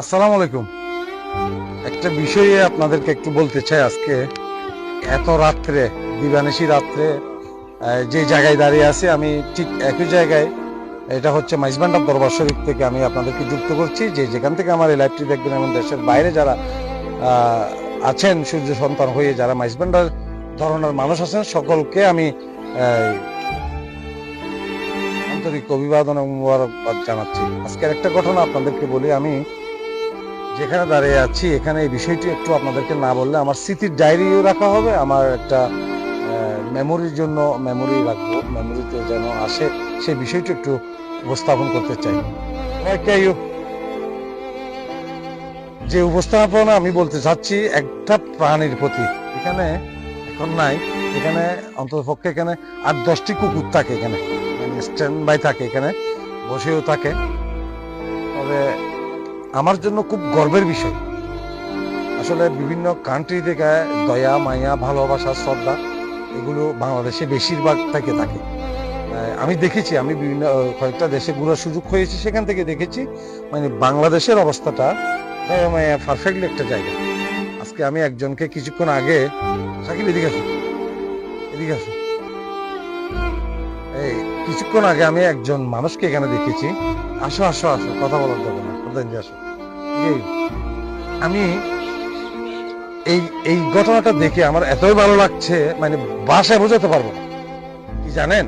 আসসালামু আলাইকুম। একটা বিষয়ে আপনাদেরকে একটু বলতে চাই আজকে। এত রাত্রে, দিবানিশি রাত্রে যে জায়গায় দাঁড়িয়ে আছি, আমি ঠিক একই জায়গায়, এটা হচ্ছে মাইজবান্ডার দরবার শরীফ থেকে আমি আপনাদেরকে যুক্ত করছি। যে যেখান থেকে আমার এই লাইভটি দেখবেন, এবং দেশের বাইরে যারা আছেন, সূর্য সন্তান হয়ে যারা মাইজবান্ডার ধরনের মানুষ আছেন, সকলকে আমি আন্তরিক অভিবাদন এবং জানাচ্ছি। আজকের একটা ঘটনা আপনাদেরকে বলি, আমি যেখানে দাঁড়িয়ে আছি, এখানে এই বিষয়টি একটু আপনাদেরকে না বললে আমার স্মৃতির ডায়েরিও রাখা হবে, আমার একটা মেমোরির জন্য মেমোরি রাখব মেমোরিতে যেন আসে, সেই বিষয়টি একটু উপস্থাপন করতে চাই. যে উপস্থাপনা আমি বলতে চাচ্ছি, একটা প্রাণীর প্রতি। এখানে এখন নাই, এখানে অন্তত পক্ষে এখানে আট, দশটি কুকুর থাকে এখানে। মানে স্ট্যান্ড বাই থাকে এখানে, বসেও থাকে। তবে আমার জন্য খুব গর্বের বিষয়। আসলে বিভিন্ন কান্ট্রি থেকে দয়া, মায়া, ভালোবাসা, শ্রদ্ধা, এগুলো বাংলাদেশে বেশিরভাগ থেকে থাকে। আমি দেখেছি, আমি বিভিন্ন কয়েকটা দেশে ঘোরার সুযোগ হয়েছে, সেখান থেকে দেখেছি মানে বাংলাদেশের অবস্থাটা দয়া মায়া পারফেক্টলি একটা জায়গা। আজকে আমি একজনকে কিছুক্ষণ আগে, সাকিব, এদিকে আসো এদিকে আসো। এই, কিছুক্ষণ আগে আমি একজন মানুষকে এখানে দেখেছি। আসো আসো আসো, কথা বলার যাবে না প্রধান আসো। আমি এই এই ঘটনাটা দেখে আমার এতই ভালো লাগছে মানে বাসায় বোঝাতে পারব না। কি জানেন?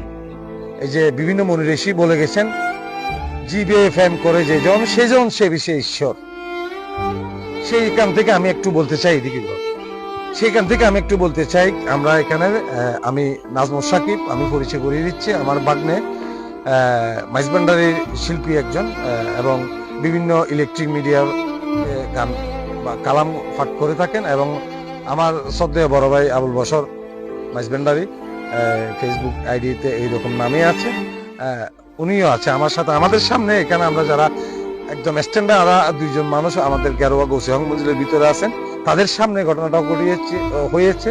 এই যে বিভিন্ন মনি ঋষি বলে গেছেন জিবে ফ্যাম করে যে জন সেজন সে বিষয়ে ঈশ্বর। সেইখান থেকে আমি একটু বলতে চাই এদিকে। সেইখান থেকে আমি একটু বলতে চাই, আমরা এখানে আমি নাজমুল সাকিব, আমি পরিচয় করিয়ে দিচ্ছি আমার বাগ্নে মাইজবান্ডারের শিল্পী একজন এবং বিভিন্ন ইলেকট্রিক মিডিয়ার গান বা কালাম পাঠ করে থাকেন এবং আমার শ্রদ্ধেয় বড় ভাই আবুল বসর মাইজবান্ডারি ফেসবুক আইডিতে এইরকম নামে আছে। উনিও আছে আমার সাথে। আমাদের সামনে এখানে আমরা যারা একদম স্ট্যান্ডার্ড আরা দুইজন মানুষ, আমাদের গেরোয়া গৌসিহং মঞ্জিলের ভিতরে আছেন, তাদের সামনে ঘটনাটা ঘটিয়েছে হয়েছে,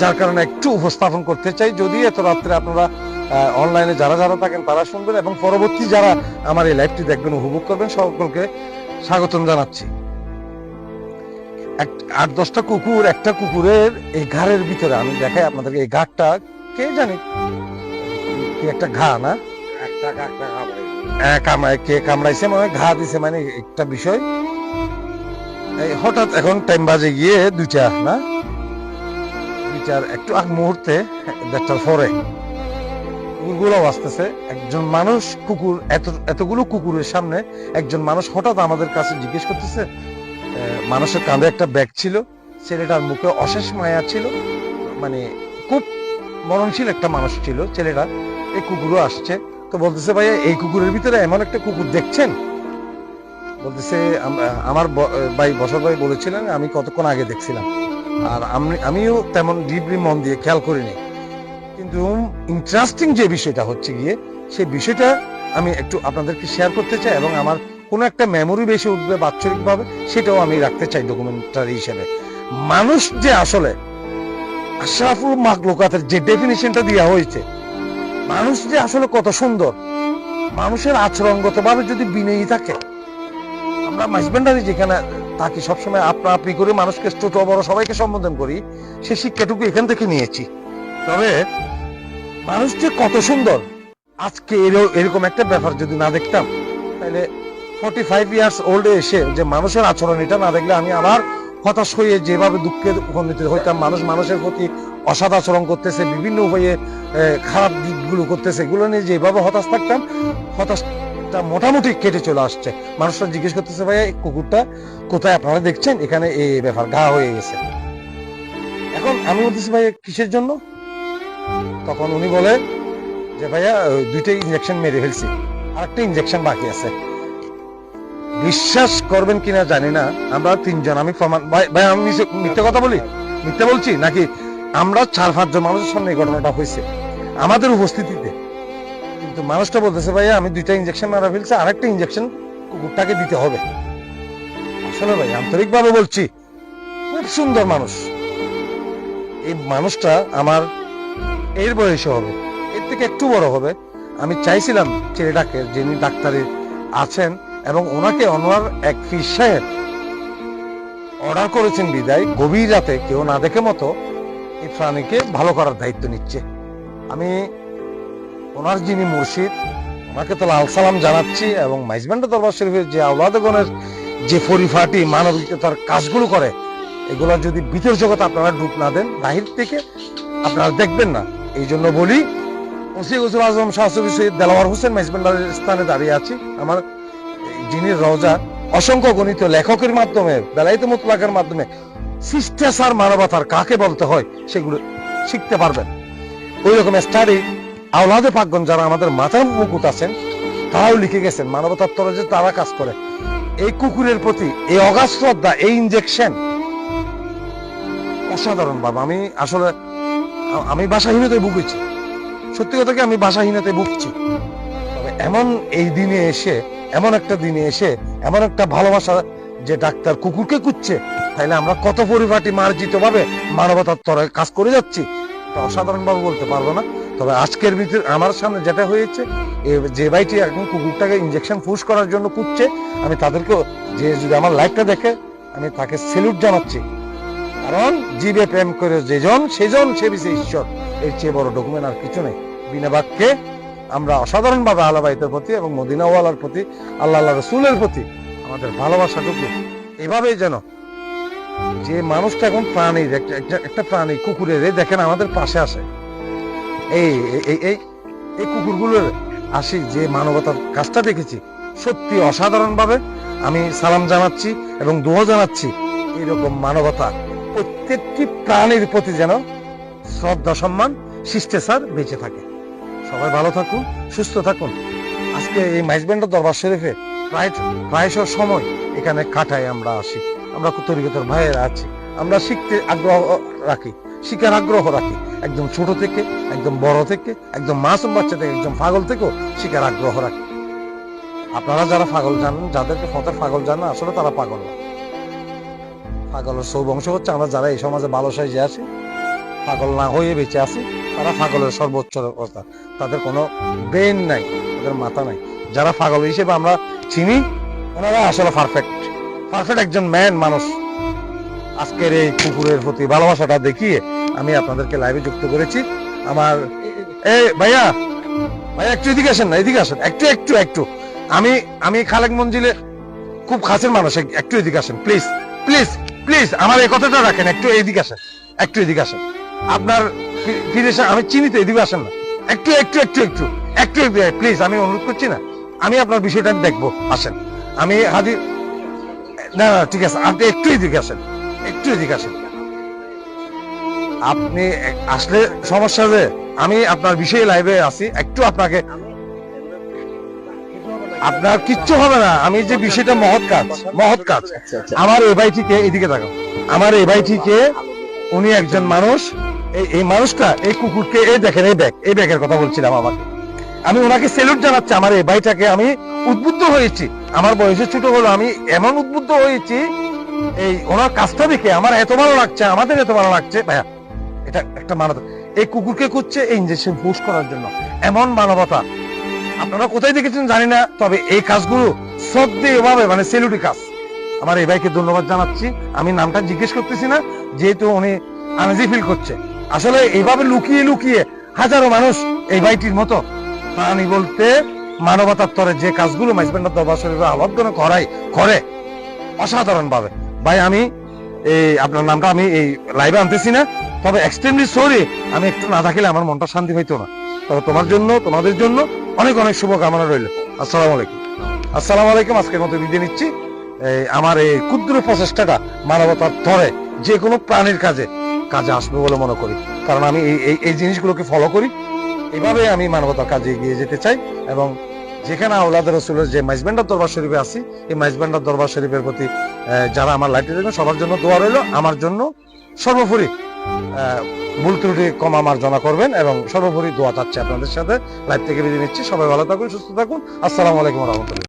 যার কারণে একটু উপস্থাপন করতে চাই। যদি এত রাত্রে আপনারা অনলাইনে যারা যারা থাকেন তারা শুনবেন এবং পরবর্তী যারা আমার এই লাইভটি দেখবেন উপভোগ করবেন সকলকে স্বাগতম জানাচ্ছি। আট দশটা কুকুর একটা কুকুরের এই ঘাড়ের ভিতরে আমি দেখাই আপনাদেরকে এই ঘাটটা কে জানি? কি একটা ঘা না? একটা হ্যাঁ, কামড়ায় কে কামড়াইছে? মানে ঘা দিছে মানে একটা বিষয়। এই হঠাৎ এখন টাইম বাজে গিয়ে দুইটা না? দুইটার একটু আগ মুহূর্তে দেড়টার পরে। কুকুরগুলো আসতেছে। একজন মানুষ কুকুর, এত, এতগুলো কুকুরের সামনে একজন মানুষ হঠাৎ আমাদের কাছে জিজ্ঞেস করতেছে মানুষের কাঁধে একটা ব্যাগ ছিল, ছেলেটার মুখে অশেষ মায়া ছিল মানে খুব মরণশীল একটা মানুষ ছিল ছেলেটা, এই কুকুরও আসছে। তো বলতেছে ভাইয়া এই কুকুরের ভিতরে এমন একটা কুকুর দেখছেন? বলতেছে আমার ভাই বসর ভাই বলেছিলেন, আমি কতক্ষণ আগে দেখছিলাম। আর আমি, আমিও তেমন ডিপলি মন দিয়ে খেয়াল করিনি। কিন্তু ইন্টারেস্টিং যে বিষয়টা হচ্ছে গিয়ে, সেই বিষয়টা আমি একটু আপনাদেরকে শেয়ার করতে চাই এবং আমার কোনো একটা মেমোরি বেশি উঠবে বাৎসরিকভাবে, সেটাও আমি রাখতে চাই ডকুমেন্টারি হিসেবে। মানুষ যে আসলে আশরাফুল মাকলুকাতের যে ডেফিনিশনটা দেওয়া হয়েছে, মানুষ যে আসলে কত সুন্দর, মানুষের আচরণগত ভাবে যদি বিনয়ী থাকে, আমরা মাইজবেন্ডারি যেখানে থাকি, সবসময় আপনা আপনি করে মানুষকে ছোট বড় সবাইকে সম্বোধন করি, সে শিক্ষাটুকু এখান থেকে নিয়েছি। তবে মানুষ যে কত সুন্দর। আজকে এর- এরকম একটা ব্যাপার যদি না দেখতাম, তাহলে ফর্টি ফাইভ ইয়ার্স ওল্ড এসে যে মানুষের আচরণ এটা না দেখলে আমি আবার হতাশ হয়ে যেভাবে দুঃখের উপনীত হইতাম, মানুষ মানুষের প্রতি অসৎ আচরণ করতেছে, বিভিন্ন উপায়ে খারাপ দিকগুলো করতেছে, এগুলো নিয়ে যেভাবে হতাশ থাকতাম, হতাশটা মোটামুটি কেটে চলে আসছে। মানুষরা জিজ্ঞেস করতেছে, ভাইয়া, এই কুকুরটা কোথায়? আপনারা দেখছেন? এখানে এই ব্যাপার, ঘা হয়ে গেছে। এখন আমি বলতেছি, ভাইয়া, কিসের জন্য? তখন উনি বলে যে, ভাইয়া দুইটা ইঞ্জেকশন মেরে ফেলছি আর একটা ইঞ্জেকশন বাকি আছে। বিশ্বাস করবেন কিনা জানি না, আমরা তিনজন, আমি প্রমাণ, ভাই আমি মিথ্যে কথা বলি? মিথ্যে বলছি? নাকি আমরা চার, পাঁচজন মানুষের সামনে এই ঘটনাটা হয়েছে, আমাদের উপস্থিতিতে? কিন্তু মানুষটা বলতেছে, ভাইয়া, আমি দুইটা ইঞ্জেকশন মারা ফেলছি, আরেকটা ইঞ্জেকশন কুকুরটাকে দিতে হবে। আসলে ভাই আন্তরিক ভাবে বলছি, খুব সুন্দর মানুষ। এই মানুষটা আমার এর বয়সে হবে। এর থেকে একটু বড় হবে। আমি চাইছিলাম ছেলেটাকে যিনি ডাক্তারে আছেন এবং ওনাকে ওনার এক ফিস সাহেব। অর্ডার করেছেন বিদায়। গভীর রাতে কেউ না দেখে মতো এই প্রাণীকে ভালো করার দায়িত্ব নিচ্ছে। আমি ওনার যিনি মুর্শিদ, ওনাকে তো লাল সালাম জানাচ্ছি এবং মাইজবান্ডা দরবার শরীফের যে আওলাদগণের যে পরিফাটি মানবিকতার কাজগুলো করে, এগুলো যদি ভিতর জগতে আপনারা ডুব না দেন, বাহির থেকে আপনারা দেখবেন না। এই জন্য বলি, ওসি গজুল আজম শাহসবি সৈয়দ দেলাওয়ার হোসেন মাইজবান্ডার স্থানে দাঁড়িয়ে আছি। আমার যিনি রওজা, অসংখ্য গণিত লেখকের মাধ্যমে বেলাইতে মুতলাকের মাধ্যমে শিষ্টাচার, মানবতার কাকে বলতে হয়, সেগুলো শিখতে পারবেন। ওই রকম স্টাডি আওলাদে পাকগণ যারা আমাদের মাথার মুকুট আছেন, তারাও লিখে গেছেন, মানবতার তরে যে তারা কাজ করে। এই কুকুরের প্রতি এই অগাধ শ্রদ্ধা, এই ইনজেকশন অসাধারণ বাবা। আমি আসলে আমি ভাষাহীনতায় ভুগেছি। সত্যি কথা কি, আমি ভাষাহীনতায় ভুগছি। তবে এমন এই দিনে এসে, এমন একটা দিনে এসে, এমন একটা ভালোবাসা যে ডাক্তার কুকুরকে কুচ্ছে তাইলে আমরা কত পরিপাটি মার্জিত ভাবে মানবতার তরে কাজ করে যাচ্ছি এটা অসাধারণ ভাবে বলতে পারব না। তবে আজকের ভিতরে আমার সামনে যেটা হয়েছে যে ভাইটি এখন কুকুরটাকে ইঞ্জেকশন ফুস করার জন্য কুচ্ছে আমি তাদেরকে যে যদি আমার লাইফটা দেখে, আমি তাকে সেলুট জানাচ্ছি। কারণ জীবে প্রেম করে যেজন, সেজন, সে বিশে ঈশ্বর। এর চেয়ে বড় ডকুমেন্ট আর কিছু নেই। বিনা বাক্যে আমরা অসাধারণভাবে আলাবাহিতের প্রতি এবং মদিনাওয়ালার প্রতি, আল্লাহ আল্লাহ রসুলের প্রতি আমাদের ভালোবাসাটুকু এভাবেই যেন যে মানুষটা এখন প্রাণীর একটা, একটা- প্রাণী কুকুরের দেখেন আমাদের পাশে আসে। এই এই এই কুকুরগুলোর আসি যে মানবতার কাজটা দেখেছি, সত্যি অসাধারণভাবে আমি সালাম জানাচ্ছি এবং দোয়া জানাচ্ছি। এরকম মানবতা প্রত্যেকটি প্রাণীর প্রতি যেন শ্রদ্ধা, সম্মান, শিষ্টাচার বেঁচে থাকে। সবাই ভালো থাকুন, সুস্থ থাকুন। আজকে এই মাইজবেন্ডার দরবার শরীফে প্রায় প্রায়শ সময় এখানে কাটাই আমরা আসি। আমরা তরিকতর ভাইয়েরা আছি। আমরা শিখতে আগ্রহ রাখি, শিখার আগ্রহ রাখি। একদম ছোট থেকে, একদম বড় থেকে, একদম মাসুম বাচ্চা থেকে, একদম পাগল থেকেও শিখার আগ্রহ রাখি। আপনারা যারা পাগল জানেন, যাদেরকে ফতের পাগল জানেন, আসলে তারা পাগল না। পাগলের সৌবংশ হচ্ছে আমরা যারা এই সমাজে ভালো সাইজে আছি, পাগল না হয়ে বেঁচে আছি, তারা পাগলের সর্বোচ্চ কথা। তাদের কোনো ব্রেন নাই, তাদের মাথা নাই। যারা পাগল হিসেবে আমরা চিনি, ওনারা আসলে পারফেক্ট পারফেক্ট একজন ম্যান মানুষ। আজকের এই কুকুরের প্রতি ভালোবাসাটা দেখিয়ে আমি আপনাদেরকে লাইভে যুক্ত করেছি। আমার এই ভাইয়া ভাইয়া, একটু এদিকে আসেন না, এদিকে আসেন। একটু একটু একটু। আমি আমি খালেক মঞ্জিলে খুব খাসের মানুষ এক- একটু এদিকে আসেন প্লিজ প্লিজ প্লিজ, আমার এই কথাটা রাখেন, একটু এদিকে আসেন, একটু এদিকে আসেন। আপনার ফিরে আমি চিনিতে এদিকে আসেন না। একটু একটু একটু একটু একটু প্লিজ, আমি অনুরোধ করছি না। আমি আপনার বিষয়টা দেখব, আসেন। আমি হাজির না না, ঠিক আছে, আপনি একটু এদিকে আসেন, একটু এদিকে আসেন। আপনি আসলে সমস্যা যে, আমি আপনার বিষয়ে লাইভে আছি, একটু আপনাকে আপনার কিচ্ছু হবে না। আমি যে বিষয়টা মহৎ কাজ মহৎ কাজ। আমার এই ভাইটিকে এদিকে দেখো আমার এই ভাইটিকে উনি একজন মানুষ। এই মানুষটা, এই কুকুরকে, এই দেখেন, এই ব্যাগ, এই ব্যাগের কথা বলছিলাম আমাকে। আমি ওনাকে সেলুট জানাচ্ছি। আমার এই ভাইটাকে আমি উদ্বুদ্ধ হয়েছি। আমার বয়সে ছোট হলো, আমি এমন উদ্বুদ্ধ হয়েছি, এই ওনার কাজটা দেখে আমার এত ভালো লাগছে, আমাদের এত ভালো লাগছে। ভাইয়া, এটা একটা মানবতা এই কুকুরকে খুঁজছে এই ইঞ্জেকশন পুশ করার জন্য। এমন মানবতা আপনারা কোথায় দেখেছেন জানি না, তবে এই কাজগুলো শ্রদ্ধে এভাবে মানে সেলুটি কাজ। আমার এই ভাইকে ধন্যবাদ জানাচ্ছি। আমি নামটা জিজ্ঞেস করতেছি না, যেহেতু উনি আনাজি ফিল করছে। আসলে এইভাবে লুকিয়ে লুকিয়ে হাজারো মানুষ এই ভাইটির মতো প্রাণী বলতে মানবতার তরে যে কাজগুলো মাইজবেন্ডার দরবার শরীফে আবদ্ধন করাই করে। অসাধারণ ভাবে ভাই, আমি এই আপনার নামটা আমি এই লাইভে আনতেছি না, তবে এক্সট্রিমলি সরি আমি একটু না থাকলে আমার মনটা শান্তি হইতো না। তবে তোমার জন্য, তোমাদের জন্য অনেক অনেক শুভকামনা রইল। আসসালামু আলাইকুম। আসসালামু আলাইকুম, আজকের মতো বিদায় নিচ্ছি। আমার এই ক্ষুদ্র প্রচেষ্টাটা মানবতার তরে যে কোনো প্রাণীর কাজে কাজে আসবে বলে মনে করি। কারণ আমি এই, এই- জিনিসগুলোকে ফলো করি। এভাবে আমি মানবতার কাজে এগিয়ে যেতে চাই এবং যেখানে আওলাদ রসুলের যে মাইজবেন্ডার দরবার শরীফে আছি, এই মাইজবেন্ডার দরবার শরীফের প্রতি যারা আমার লাইফে দেখবেন সবার জন্য দোয়া রইল, আমার জন্য সর্বোপরি ভুল ত্রুটি কম আমার জমা করবেন এবং সর্বোপরি দোয়া চাচ্ছি আপনাদের সাথে। লাইভ থেকে বিদায় নিচ্ছি। সবাই ভালো থাকুন, সুস্থ থাকুন। আসসালামু আলাইকুম রহমতুল্লাহ।